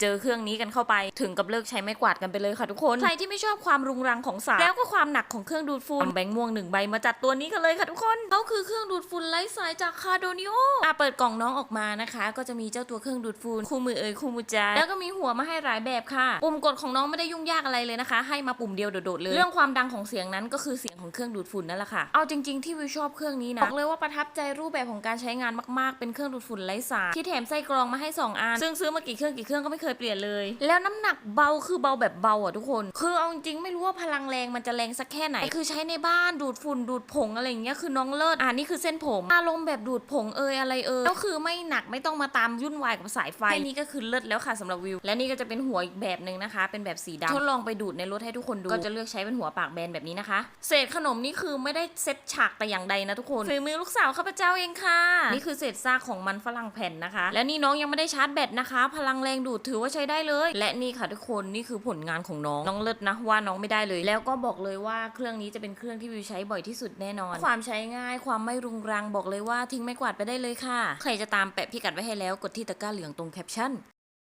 เจอเครื่องนี้กันเข้าไปถึงกับเลิกใช้ไม้กวาดกันไปเลยค่ะทุกคน ใครที่ไม่ชอบความรุงรังของสายแล้วก็ความหนักของเครื่องดูดฝุ่นเอาแบงค์ม่วงหนึ่งใบมาจัดตัวนี้กันเลยค่ะทุกคนเขาคือเครื่องดูดฝุ่นไร้สายจากคาโดนิโออะเปิดกล่องน้องออกมานะคะ ก็จะมีเจ้าตัวเครื่องดูดฝุ่นคู่มือเอ่ยคู่มือจาแล้วก็มีหัวมาให้หลายแบบค่ะ ปุ่มกดของน้องไม่ได้ยุ่งยากอะไรเลยนะคะ ให้มาปุ่มเดียวโดดๆเลย เรื่องความดังของเสียงนั้นก็คือเสียงของเครื่องดูดฝุ่นนั่นแหละค่ะเอาจริง ๆที่วิวชอบเครื่องนี้นะบอกเลยว่าประทับใจรูปแบบของการใช้งานมากๆ เป็นเครื่องดูดฝุ่นไร้สายที่แถมไส้กรองมาให้สองอันซึ่งซื้อมากี่เครื่องกี่เครื่องก็ไม่เคยเปลี่ยนเลย แล้วน้ำหนักเบาคือเบาแบบเบาอะทุกคน คือเอาจริงไม่รู้ว่าพลังแรงมันจะแรงสักแค่ไหน คือใช้ในบ้านดูดฝุ่นดูดผงอะไรอย่างเงี้ยคือน้องเลิศอ่านี่คือเส้นผม อารมณ์แบบดูดผงเอยอะไรเอยแล้วคือไม่หนักไม่ต้องมาตามยุ่นวายกับสายไฟแค่นี้ก็คือเลิศแล้วค่ะสำหรับวิว และนี่ก็จะเป็นหัวอีกแบบหนึ่งนะคะ เป็นแบบสีดำทดลองไปดูดในรถให้ทุกคนดูก็จะเลือกใช้เป็นหัวปากแบนแบบนี้นะคะ เศษขนมนี่คือไม่ได้เซ็ตฉากแต่อย่างใดนะทุกคนฝีมือลูกสาวข้าพเจ้าเองค่ะ นี่คือเศษซากของมันฝรั่งแผ่นนะคะ และนี่น้องยังไม่ได้ชาร์จแบตนะคะ พลังแรงดูดถือว่าใช้ได้เลย และนี่ค่ะทุกคนนี่คือผลงานของน้องน้องเลิศนะว่าน้องไม่ได้เลย แล้วก็บอกเลยว่าเครื่องนี้จะเป็นเครื่องที่วิวใช้บ่อยที่สุดแน่นอน ความใช้ง่ายความไม่รุงรังบอกเลยว่าทิ้งไม่กวาดไปได้เลยค่ะ ใครจะตามแปะพิกัดไว้ให้แล้วกดที่ตะกร้าเหลืองตรงแคปชั่น